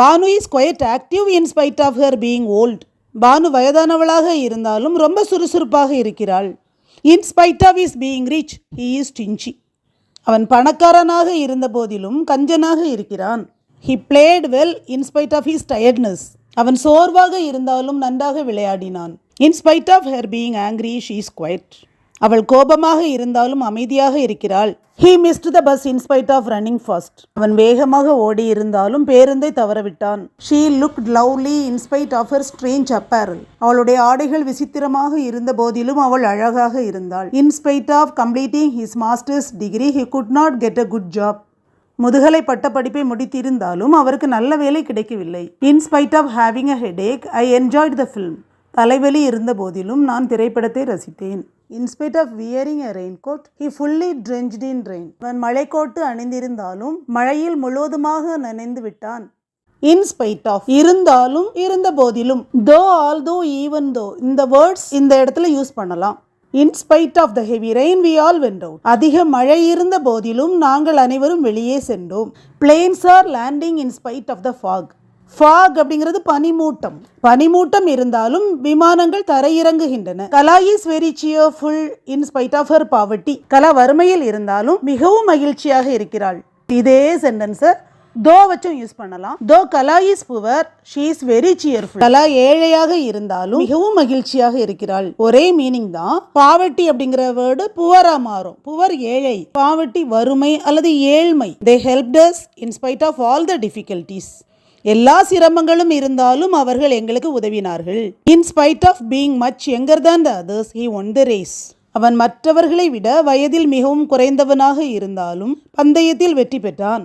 Banu is quite active in spite of her being old Banu வயதானவளாக இருந்தாலும் ரொம்ப சுறுசுறுப்பாக இருக்கிறாள். In spite of is being rich he is stingy அவன் பணக்காரனாக இருந்த போதிலும் கஞ்சனாக இருக்கிறான். He played well in spite of his tiredness அவன் சோர்வாக இருந்தாலும் நன்றாக விளையாடினான். In spite of her being angry she is quiet அவள் கோபமாக இருந்தாலும் அமைதியாக இருக்கிறாள். He missed the bus in spite of running fast அவன் வேகமாக ஓடி இருந்தாலும் பேருந்தை தவறவிட்டான். She look lovely in spite of her strange apparel அவளுடைய ஆடைகள் விசித்திரமாக இருந்த போதிலும் அவள் அழகாக இருந்தாள். In spite of completing his masters degree he could not get a good job முதுகலை பட்டப்படிப்பை முடித்திருந்தாலும் அவருக்கு நல்ல வேலை கிடைக்கவில்லை. In spite of having a headache I enjoyed the film தலைவலி இருந்த போதிலும் நான் திரைப்படத்தை ரசித்தேன். In spite of wearing a rain coat he fully drenched in rain அவன் மழைக்கோட்டு அணிந்திருந்தாலும் மழையில் முழுவதுமாக நனைந்து விட்டான். இன்ஸ்பைட் ஆஃப் இருந்தாலும் இருந்த போதிலும் தோ ஆல் தோ ஈவன் தோ இந்த வேர்ட்ஸ் இந்த இடத்துல யூஸ் பண்ணலாம். In spite of the heavy rain we all went out அதிக மழை இருந்த போதிலும் நாங்கள் அனைவரும் வெளியே சென்றோம். Planes are landing in spite of the fog fog அப்படிங்கிறது பனிமூட்டம். பனிமூட்டம் இருந்தாலும் விமானங்கள் தரையிறங்குகின்றன. Kala is very cheerful in spite of her poverty Kala வறுமையில் இருந்தாலும் மிகவும் மகிழ்ச்சியாக இருக்கிறாள். இதே சென்டென்ஸை தோ வச்சும் யூஸ் பண்ணலாம். Though Kala is poor she is very cheerful Kala ஏழையாக இருந்தாலும் மிகவும் மகிழ்ச்சியாக இருக்கிறாள். ஒரே மீனிங் தான். பாவட்டி அப்படிங்கிற வேர்டு புவரா மாறும். புவர் ஏழை பாவட்டி வறுமை அல்லது ஏழ்மை. They helped us in spite of all the difficulties எல்லா சிரமங்களும் இருந்தாலும் அவர்கள் எங்களுக்கு உதவினார்கள். In spite of being much younger than the others he won the race அவன் மற்றவர்களை விட வயதில் மிகவும் குறைந்தவனாக இருந்தாலும் பந்தயத்தில் வெற்றி பெற்றான்.